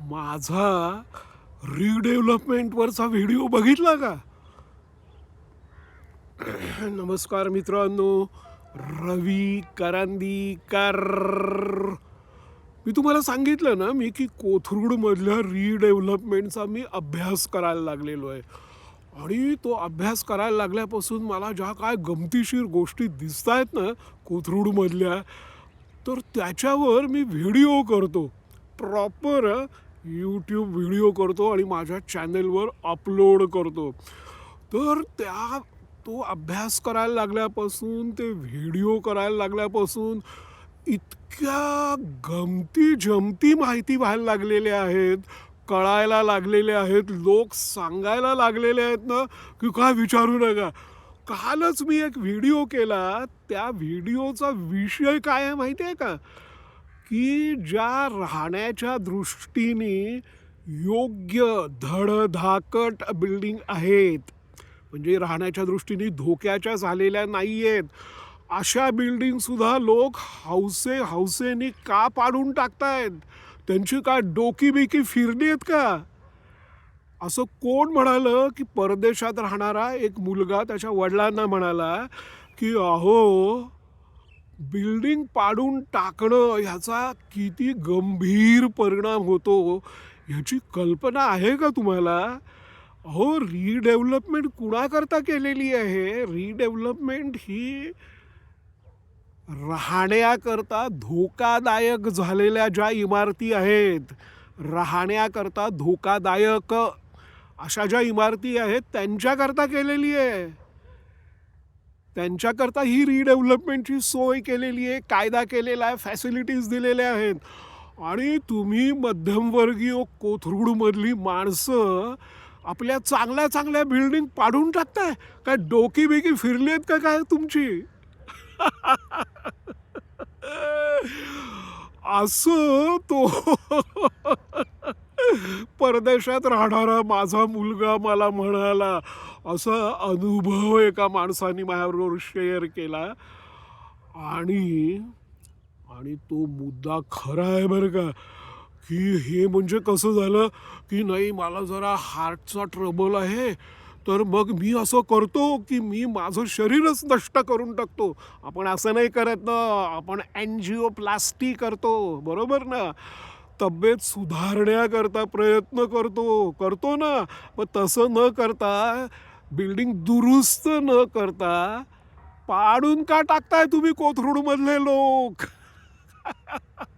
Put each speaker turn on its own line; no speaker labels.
माझा रिडेव्हलपमेंटवरचा व्हिडिओ बघितला का? नमस्कार मित्रांनो रवी करंदीकर. मी तुम्हाला सांगितलं ना मी की कोथरूडमधल्या रिडेव्हलपमेंटचा मी अभ्यास करायला लागलेलो आहे. आणि तो अभ्यास करायला लागल्यापासून मला ज्या काय गमतीशीर गोष्टी दिसत आहेत ना कोथरूडमधल्या तर त्याच्यावर मी व्हिडिओ करतो. प्रॉपर यूट्यूब व्हिडिओ करतो आणि माझ्या चॅनेलवर अपलोड करतो. तर त्या तो अभ्यास करायला लागल्यापासून ते व्हिडिओ करायला लागल्यापासून इतक्या गमती जमती माहिती व्हायला लागलेल्या आहेत कळायला लागलेले आहेत लोक सांगायला लागलेले आहेत ना की काय विचारू नका. कालच मी एक व्हिडिओ केला त्या व्हिडिओचा विषय काय आहे माहिती आहे का? की ज्या राहण्याच्या दृष्टीने योग्य धडधाकट बिल्डिंग आहेत म्हणजे राहण्याच्या दृष्टीने धोक्याच्या झालेल्या नाही आहेत अशा बिल्डिंग सुद्धा लोक हौसे हौसेने का पाडून टाकतायत. त्यांची काय डोकी बिकी फिरली आहेत का? असं कोण म्हणालं की परदेशात राहणारा एक मुलगा त्याच्या वडिलांना म्हणाला की अहो बिल्डिंग पाडून टाकणं ह्याचा किती गंभीर परिणाम होतो हो. ह्याची कल्पना आहे का तुम्हाला? अहो रिडेव्हलपमेंट कुणाकरता केलेली आहे? रिडेव्हलपमेंट ही राहण्याकरता धोकादायक झालेल्या ज्या इमारती आहेत राहण्याकरता धोकादायक अशा ज्या इमारती आहेत त्यांच्याकरता केलेली आहे. त्यांच्याकरता ही रिडेव्हलपमेंटची सोय केलेली आहे कायदा केलेला आहे फॅसिलिटीज दिलेल्या आहेत. आणि तुम्ही मध्यमवर्गीय कोथरूडमधली माणसं आपल्या चांगल्या चांगल्या बिल्डिंग पाडून टाकताय. काय डोकी बिकी फिरली आहेत का काय तुमची? असं तो परदेशात राहणारा माझा मुलगा मला म्हणाला असा अनुभव एका माणसाने माझ्याबरोबर शेअर केला. आणि आणि तो मुद्दा खरा आहे बरं का की हे म्हणजे कसं झालं की नाही मला जरा हार्टचा ट्रबल आहे. तर मग मी असं करतो की मी माझं शरीरच नष्ट करून टाकतो. आपण असं नाही करत ना आपण अँजिओप्लास्टी करतो. बरोबर ना? तब्येत सुधारण्याकरता प्रयत्न करतो करतो ना. मग तसं न करता बिल्डिंग दुरुस्त न करता पाडून का टाकताय तुम्ही कोथरूडमधले लोक?